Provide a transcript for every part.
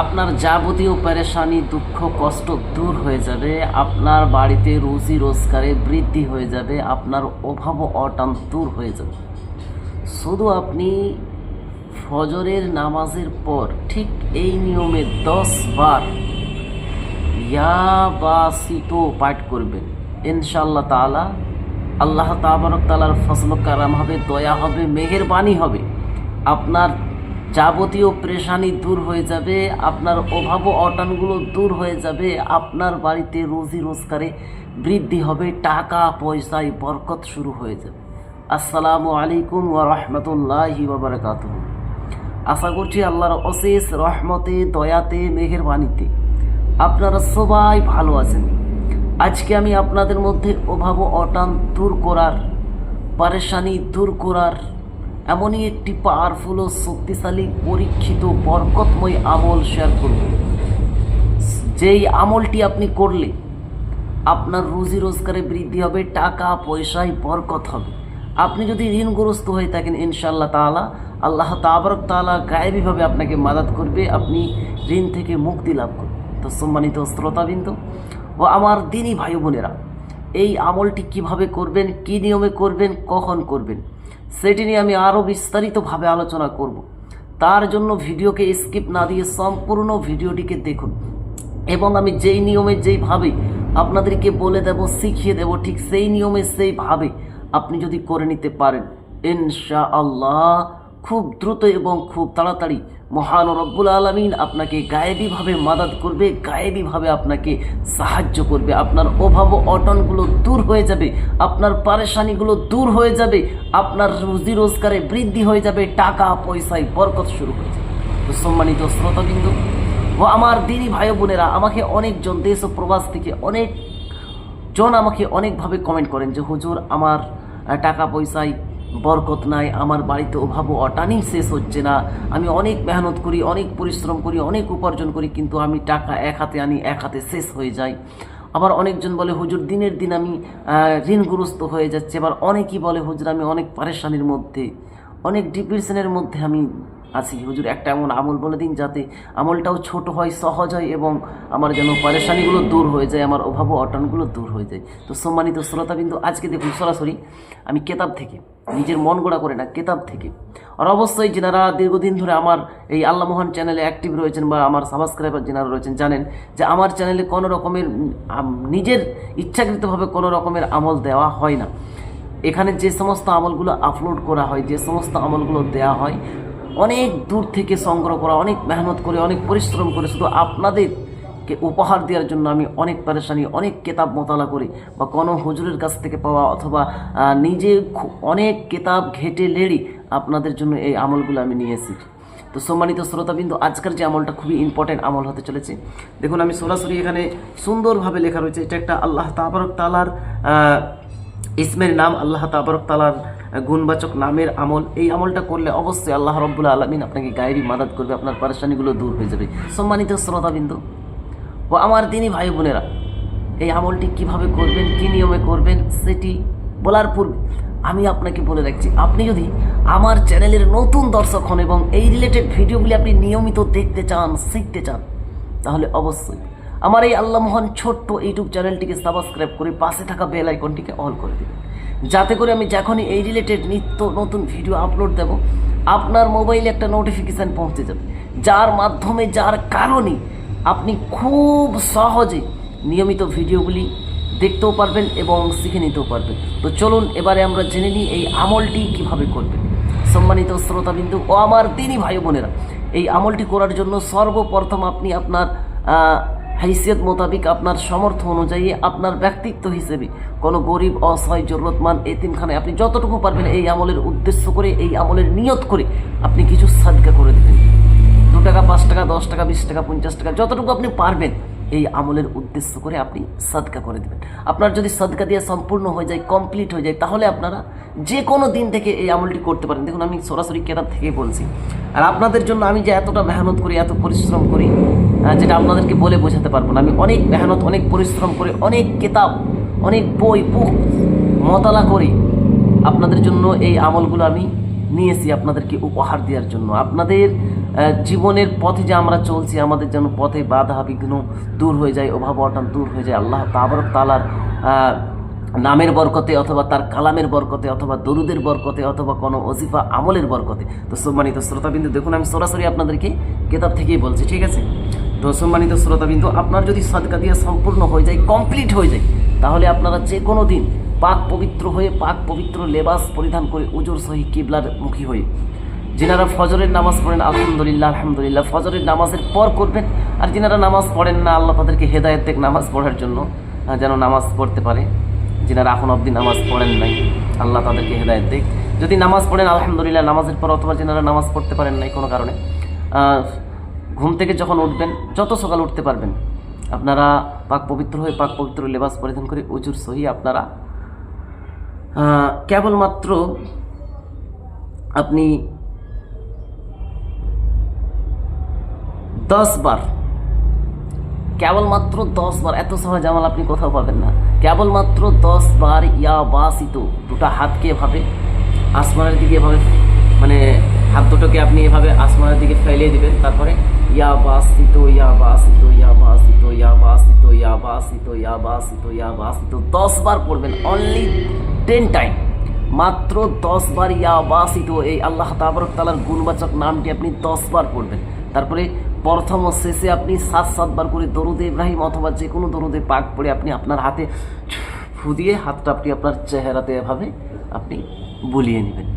আপনার যাবতীয় পেরেশানি, দুঃখ, কষ্ট দূর হয়ে যাবে, আপনার বাড়িতে রুজি রোজগারে বৃদ্ধি হয়ে যাবে, আপনার অভাব অটান দূর হয়ে যাবে। শুধু আপনি ফজরের নামাজের পর ঠিক এই নিয়মে দশ বার ইয়া বাসিত পাঠ করবেন। ইনশাআল্লাহ তাআলা, আল্লাহ তাবারক তাআলার ফজল কারাম হবে, দয়া হবে, মেহেরবানি হবে। আপনার যাবতীয় প্রেশানি দূর হয়ে যাবে, আপনার অভাব অটানগুলো দূর হয়ে যাবে, আপনার বাড়িতে রুজি রোজগারে বৃদ্ধি হবে, টাকা পয়সায় বরকত শুরু হয়ে যাবে। আসসালামু আলাইকুম ওয়া রাহমাতুল্লাহি ওয়া বারাকাতুহু। আশা করছি আল্লাহর অশেষ রহমতে, দয়াতে মেহেরবানিতে আপনারা সবাই ভালো আছেন। আজকে আমি আপনাদের মধ্যে অভাব অটান দূর করার, পারেশানি দূর করার এমনই একটি পাওয়ারফুল ও শক্তিশালী পরীক্ষিত বরকতময় আমল শেয়ার করব। যেই আমলটি আপনি করলে আপনার রুজি রোজগারে বৃদ্ধি হবে, টাকা, পয়সায় বরকত হবে। আপনি যদি ঋণগ্রস্ত হয়ে থাকেন, ইনশাআল্লাহ তাআলা, আল্লাহ তাবারক তাআলা গায়েবীভাবে আপনাকে মাদাত করবে, আপনি ঋণ থেকে মুক্তি লাভ করবেন। তো সম্মানিত শ্রোতাবৃন্দ ও আমার দিনই ভাই বোনেরা, এই আমলটি কীভাবে করবেন, কি নিয়মে করবেন, কখন করবেন সেটি নিয়ে আমি আরও বিস্তারিতভাবে আলোচনা করব। তার জন্য ভিডিওকে স্কিপ না দিয়ে সম্পূর্ণ ভিডিওটিকে দেখুন। এবং আমি যেই নিয়মে যেইভাবে আপনাদেরকে বলে দেব, শিখিয়ে দেব, ঠিক সেই নিয়মে সেইভাবে আপনি যদি করে নিতে পারেন। ইনশা আল্লাহ খুব দ্রুত এবং খুব তাড়াতাড়ি। মহান রব্বুল আলমিন আপনাকে গায়েবীভাবে মাদাত করবে, গায়েবীভাবে আপনাকে সাহায্য করবে। আপনার অভাব অটনগুলো দূর হয়ে যাবে, আপনার পারেশানিগুলো দূর হয়ে যাবে, আপনার রুজি রোজগারে বৃদ্ধি হয়ে যাবে, টাকা, পয়সায় বরকত শুরু হয়ে যাবে। সম্মানিত শ্রোতাবিন্দু ও আমার দিনী ভাই বোনেরা, আমাকে অনেকজন দেশ ও প্রবাস থেকে অনেক জন আমাকে অনেকভাবে কমেন্ট করেন যে, হুজুর, আমার টাকা পয়সায় বরকত নাই, আমার বাড়িতে অভাব ও অটানি শেষ হচ্ছে না। আমি অনেক মেহনত করি, অনেক পরিশ্রম করি, অনেক উপার্জন করি, কিন্তু আমি টাকা এক হাতে আনি, এক হাতে শেষ হয়ে যায়। আবার অনেকজন বলে, হুজুর, দিনের দিন আমি ঋণগ্রস্ত হয়ে যাচ্ছে। আবার অনেকেই বলে, হুজুর, আমি অনেক পারেশানির মধ্যে, অনেক ডিপ্রেশনের মধ্যে আমি আছি। হুজুর, একটা এমন আমল বলে দিন যাতে আমলটাও ছোট হয়, সহজ হয় এবং আমার যেন পারেশানিগুলো দূর হয়ে যায়, আমার অভাব অটানগুলো দূর হয়ে যায়। তো সম্মানিত শ্রোতাবিন্দু, আজকে দেখুন সরাসরি আমি কেতাব থেকে নিজের মন গোড়া করে না, কেতাব থেকে। আর অবশ্যই যেনারা দীর্ঘদিন ধরে আমার এই আল্লাহ মোহন চ্যানেলে অ্যাক্টিভ রয়েছেন বা আমার সাবস্ক্রাইবার যেনারা রয়েছেন জানেন যে আমার চ্যানেলে কোনো রকমের নিজের ইচ্ছাকৃতভাবে কোনো রকমের আমল দেওয়া হয় না। এখানে যে সমস্ত আমলগুলো আপলোড করা হয়, যে সমস্ত আমলগুলো দেওয়া হয়, অনেক দূর থেকে সংগ্রহ করা, অনেক মেহনত করে, অনেক পরিশ্রম করে শুধু আপনাদেরকে উপহার দেওয়ার জন্য আমি অনেক পরেশানি, অনেক কেতাব মোতালা করি বা কোনো হুজুরের কাছ থেকে পাওয়া অথবা নিজে অনেক কেতাব ঘেটে লেড়ি আপনাদের জন্য এই আমলগুলো আমি নিয়ে এসেছি। তো সম্মানিত শ্রোতাবিন্দু, আজকের যে আমলটা খুবই ইম্পর্টেন্ট আমল হতে চলেছে। দেখুন, আমি সরাসরি এখানে সুন্দরভাবে লেখা রয়েছে, এটা একটা আল্লাহ তাবারক তালার ইসমের নাম, আল্লাহ তাবারক তালার গুণবাচক নামের আমল। এই আমলটা করলে অবশ্যই আল্লাহ রব্বুল আলমিন আপনাকে গায়েরই মাদাত করবে, আপনার পারেশানিগুলো দূর হয়ে যাবে। সম্মানিত শ্রোতাবিন্দু ও আমার দিনী ভাই বোনেরা। এই আমলটি কীভাবে করবেন, কি নিয়মে করবেন, সেটি বলার পূর্বে আমি আপনাকে বলে রাখছি, আপনি যদি আমার চ্যানেলের নতুন দর্শক হন এবং এই রিলেটেড ভিডিওগুলি আপনি নিয়মিত দেখতে চান, শিখতে চান, তাহলে অবশ্যই আমার এই আল্লাহ মোহন ছোট্ট ইউটিউব চ্যানেলটিকে সাবস্ক্রাইব করে পাশে থাকা বেল আইকনটিকে অল করে দেবেন। যাতে করে আমি যখনই এই রিলেটেড নিত্য নতুন ভিডিও আপলোড দেব, আপনার মোবাইলে একটা নোটিফিকেশান পৌঁছে যাবে, যার মাধ্যমে, যার কারণে আপনি খুব সহজে নিয়মিত ভিডিওগুলি দেখতেও পারবেন এবং শিখে নিতেও পারবেন। তো চলুন, এবারে আমরা জেনে নিই এই আমলটি কীভাবে করবেন। সম্মানিত শ্রোতাবিন্দু ও আমার দিনই ভাই বোনেরা, এই আমলটি করার জন্য সর্বপ্রথম আপনি আপনার হাইসিয়ত মোতাবিক আপনার সমর্থ অনুযায়ী আপনার ব্যক্তিত্ব হিসেবে কোনো গরিব, অসহায়, জরুরতমান এতিমখানায় আপনি যতটুকু পারবেন এই আমলের উদ্দেশ্য করে, এই আমলের নিয়ত করে আপনি কিছু সাদকা করে দেবেন। দু টাকা, পাঁচ টাকা, দশ টাকা, বিশ টাকা, পঞ্চাশ টাকা, যতটুকু আপনি পারবেন এই আমলের উদ্দেশ্য করে আপনি সাদকা করে দেবেন। আপনার যদি সাদকা দিয়ে সম্পূর্ণ হয়ে যায় কমপ্লিট হয়ে যায়, তাহলে আপনারা যে কোনো দিন থেকে এই আমলটি করতে পারেন। দেখুন, আমি সরাসরি কেতাব থেকে বলছি। আর আপনাদের জন্য আমি যে এতটা মেহনত করি, এত পরিশ্রম করি যেটা আপনাদেরকে বলে বোঝাতে পারব না। আমি অনেক মেহনত, অনেক পরিশ্রম করে, অনেক কেতাব, অনেক বই বুক মতালা করে আপনাদের জন্য এই আমলগুলো আমি নিয়েছি আপনাদেরকে উপহার দেওয়ার জন্য। আপনাদের জীবনের পথে যে আমরা চলছি, আমাদের যেন পথে বাধা বিঘ্ন দূর হয়ে যায় অভাব অটান দূর হয়ে যায়। আল্লাহ তাবরক তালার নামের বরকতে অথবা তার কালামের বরকতে অথবা দরুদের বরকতে অথবা কোনো অজিফা আমলের বরকতে। তো সম্মানিত শ্রোতাবিন্দু, দেখুন আমি সরাসরি আপনাদেরকে কেতাব থেকেই বলছি, ঠিক আছে? তো সম্মানিত শ্রোতাবিন্দু, আপনার যদি সাদকা দিয়া সম্পূর্ণ হয়ে যায় কমপ্লিট হয়ে যায়, তাহলে আপনারা যে কোনো দিন পাক পবিত্র হয়ে পাক পবিত্র লেবাস পরিধান করে উজোর সহি কিবলার মুখী হয়ে যিনারা ফজরের নামাজ পড়েন, আলহামদুলিল্লাহ আলহামদুলিল্লাহ, ফজরের নামাজের পর করবেন। আর যিনারা নামাজ পড়েন না, আল্লাহ তাদেরকে হেদায়ত দেখ নামাজ পড়ার জন্য যেন নামাজ পড়তে পারে। যিনারা এখন অবধি নামাজ পড়েন নাই, আল্লাহ তাদেরকে হেদায়ত দেখ যদি নামাজ পড়েন, আলহামদুলিল্লাহ, নামাজের পর অথবা যিনারা নামাজ পড়তে পারেন নাই কোনো কারণে ঘুম থেকে যখন উঠবেন, যত সকাল উঠতে পারবেন, আপনারা পাক পবিত্র হয়ে পাক পবিত্র লেবাস পরিধান করে উজুর সহি আপনারা কেবলমাত্র আপনি দশ বার কেবলমাত্র দশ বার এত সহজ আমল আপনি কোথাও পাবেন না। কেবলমাত্র দশ বার ইয়া বাসিত। দুটা হাতকে এভাবে আসমানের দিকে এভাবে মানে হাত দুটোকে আপনি এভাবে আসমানের দিকে ফেলিয়ে দেবেন। তারপরে ইয়া বাসিত ইয়া বাসিত ইয়া বাসিত ইয়া বাসিত ইয়া বাসিত ইয়া বাসিত ইয়া বাসিত। দশ বার পড়বেন। অনলি টেন টাইম মাত্র দশ বার ইয়া বাসিত। এই আল্লাহ তাবরক তালার গুণবাচক নামটি আপনি দশ বার পড়বেন। তারপরে প্রথম শেষে আপনি সাত সাতবার করে দরুদে ইব্রাহিম অথবা যে কোনো দরুদে পাক পড়ে আপনি আপনার হাতে ফু দিয়ে হাতটা আপনি আপনার চেহারাতে এভাবে আপনি বুলিয়ে নেবেন।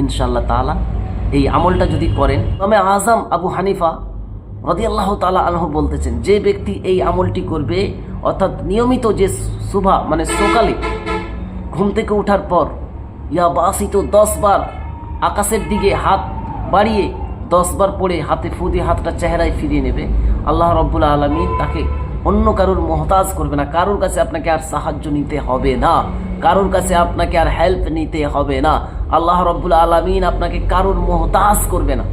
ইনশাল্লাহ তালা এই আমলটা যদি করেন তবে আজম আবু হানিফা রদি আল্লাহ তালা আনহ বলতেছেন, যে ব্যক্তি এই আমলটি করবে, অর্থাৎ নিয়মিত যে শুভা মানে সকালে ঘুম থেকে ওঠার পর, ইয়া বাসিত দশ বার আকাশের দিকে হাত বাড়িয়ে দশ বার পড়ে হাতে ফু দিয়ে হাতটা চেহারায় ফিরিয়ে নেবে। আল্লাহ রব্বুল আলমী তাকে অন্য কারোর মহতাজ করবে না। কারোর কাছে আপনাকে আর সাহায্য নিতে হবে না। কারোর কাছে আপনাকে আর হেল্প নিতে হবে না। আল্লাহ রব্বুল আলমিন আপনাকে কারোর মহতাজ করবে না।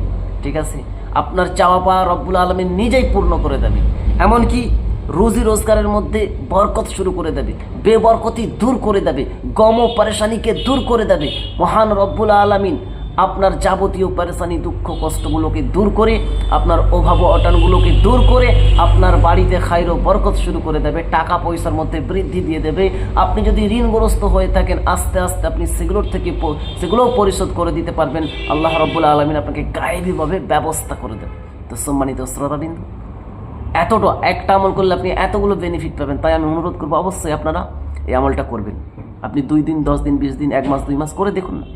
ঠিক আছে? আপনার চাওয়া পাওয়া রব্বুল আলমিন নিজেই পূর্ণ করে দেবে। এমনকি রুজি রোজগারের মধ্যে বরকত শুরু করে দেবে। বেবরকতি দূর করে দেবে। গম পারেশানিকে দূর করে দেবে। মহান রব্বুল আলমিন আপনার যাবতীয় পারেশানি, দুঃখ, কষ্টগুলোকে দূর করে, আপনার অভাব অটানগুলোকে দূর করে আপনার বাড়িতে খাইরো বরকত শুরু করে দেবে, টাকা পয়সার মধ্যে বৃদ্ধি দিয়ে দেবে। আপনি যদি ঋণগ্রস্ত হয়ে থাকেন, আস্তে আস্তে আপনি সেগুলোর থেকে সেগুলোও পরিশোধ করে দিতে পারবেন। আল্লাহ রব্বুল আলমিন আপনাকে গায়েবীভাবে ব্যবস্থা করে দেবে। তো সম্মানিত শ্রোতাবিন্দু, এতটা, একটা আমল করলে আপনি এতগুলো বেনিফিট পাবেন, তাই আমি অনুরোধ করব অবশ্যই আপনারা এই আমলটা করবেন। আপনি দুই দিন, দশ দিন, বিশ দিন, এক মাস, দুই মাস করে দেখুন না।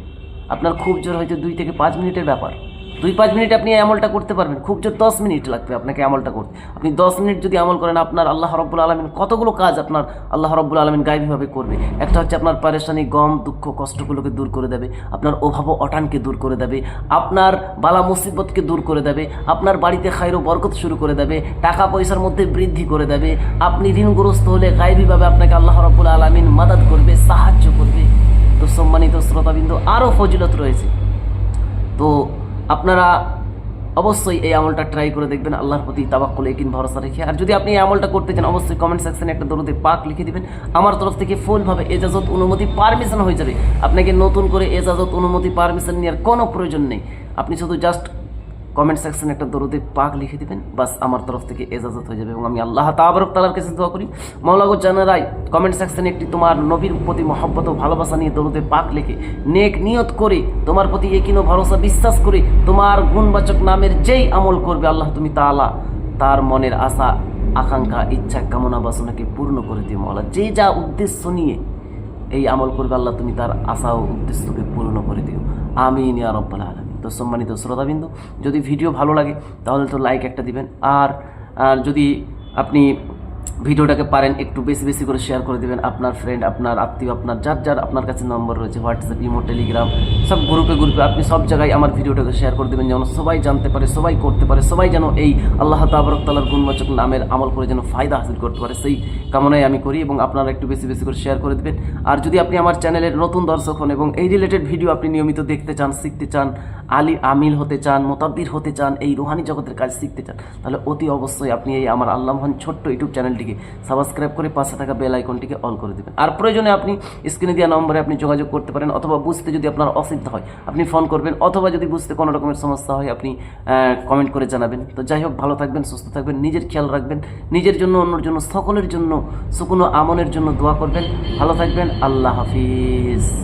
আপনার খুব জোর হয়তো দুই থেকে পাঁচ মিনিটের ব্যাপার। দুই পাঁচ মিনিট আপনি আমলটা করতে পারবেন, খুব জোর দশ মিনিট লাগবে আপনাকে আমলটা করতে। আপনি দশ মিনিট যদি আমল করেন, আপনার আল্লাহ রব্বুল আলমিন কতগুলো কাজ আপনার আল্লাহ রব্বুল আলমিন গায়েবীভাবে করবে? একটা হচ্ছে আপনার পারেশানি গম, দুঃখ, কষ্টগুলোকে দূর করে দেবে, আপনার অভাব অটানকে দূর করে দেবে, আপনার বালা মুসিবতকে দূর করে দেবে, আপনার বাড়িতে খাইরো বরকত শুরু করে দেবে, টাকা পয়সার মধ্যে বৃদ্ধি করে দেবে, আপনি ঋণগ্রস্ত হলে গায়েবীভাবে আপনাকে আল্লাহ রব্বুল আলমিন মাদাত করবে, সাহায্য করবে। তো সম্মানিত শ্রোতাবিন্দু, আরও ফজিলত রয়েছে। তো আপনারা অবশ্যই এই আমলটা ট্রাই করে দেখবেন, আল্লাহর প্রতি তাবাক্কুল একিন ভরসা রেখে। আর যদি আপনি এই আমলটা করতে চান, অবশ্যই কমেন্ট সেকশানে একটা দরুদে পাক লিখে দেবেন। আমার তরফ থেকে ফুলভাবে এজাজত অনুমতি পারমিশন হয়ে যাবে। আপনাকে নতুন করে এজাজত অনুমতি পারমিশন নেওয়ার কোনো প্রয়োজন নেই। আপনি শুধু জাস্ট কমেন্ট সেকশনে একটা দরুদে পাক লিখে দিবেন, বাস আমার তরফ থেকে এজাজত হয়ে যাবে এবং আমি আল্লাহ তাবরক তালার কাছে দোয়া করি। মৌলাগো জানারাই কমেন্ট সেকশনে একটি তোমার নবীর প্রতি মহব্বত ও ভালোবাসা নিয়ে দরুদে পাক লিখে, নেক নিয়ত করে, তোমার প্রতি একিনো ভরসা বিশ্বাস করে, তোমার গুণবাচক নামের যেই আমল করবে আল্লাহ তুমি তাআলা, তার মনের আশা, আকাঙ্ক্ষা, ইচ্ছা, কামনা, বাসনাকে পূর্ণ করে দিও মৌলা যে যা উদ্দেশ্য নিয়ে এই আমল করবে আল্লাহ তুমি তার আশা ও উদ্দেশ্যকে পূর্ণ করে দিও। আমিন ইয়া রব্বাল আলামিন। তো সম্মানিত শ্রোতাবিন্দু, যদি ভিডিও ভালো লাগে, তাহলে তো লাইক একটা দিবেন। আর আর যদি আপনি ভিডিওটাকে পারেন, একটু বেশি বেশি করে শেয়ার করে দিবেন আপনার ফ্রেন্ড আপনার আত্মীয়, আপনার যার যার আপনার কাছে নম্বর রয়েছে হোয়াটসঅ্যাপ ইমো টেলিগ্রাম সব গ্রুপে গ্রুপে আপনি সব জায়গায় আমার ভিডিওটাকে শেয়ার করে দেবেন, যেন সবাই জানতে পারে, সবাই করতে পারে, সবাই যেন এই আল্লাহ তাবরক তালার গুণবাচক নামের আমল করে যেন ফায়দা হাসিল করতে পারে। সেই কামনাই আমি করি এবং আপনারা একটু বেশি বেশি করে শেয়ার করে দেবেন। আর যদি আপনি আমার চ্যানেলের নতুন দর্শক হন এবং এই রিলেটেড ভিডিও আপনি নিয়মিত দেখতে চান, শিখতে চান, আলী আমিল হতে চান, মোতাব্বির হতে চান, এই রুহানি জগতের কাজ শিখতে চান, তাহলে অতি অবশ্যই আপনি এই আমার আল্লাহ ছোট্ট ইউটিউব চ্যানেলটিকে চ্যানেলটিকে সাবস্ক্রাইব করে পাশে থাকা বেল আইকনটিকে অল করে দেবেন। আর প্রয়োজনে আপনি স্ক্রিনে দেওয়া নম্বরে আপনি যোগাযোগ করতে পারেন অথবা বুঝতে যদি আপনার অসুবিধা হয়, আপনি ফোন করবেন অথবা যদি বুঝতে কোনো রকমের সমস্যা হয়, আপনি কমেন্ট করে জানাবেন। তো যাই হোক, ভালো থাকবেন, সুস্থ থাকবেন, নিজের খেয়াল রাখবেন, নিজের জন্য, অন্যর জন্য, সকলের জন্য সুকুনো আমনের জন্য দোয়া করবেন। ভালো থাকবেন, আল্লাহ হাফিজ।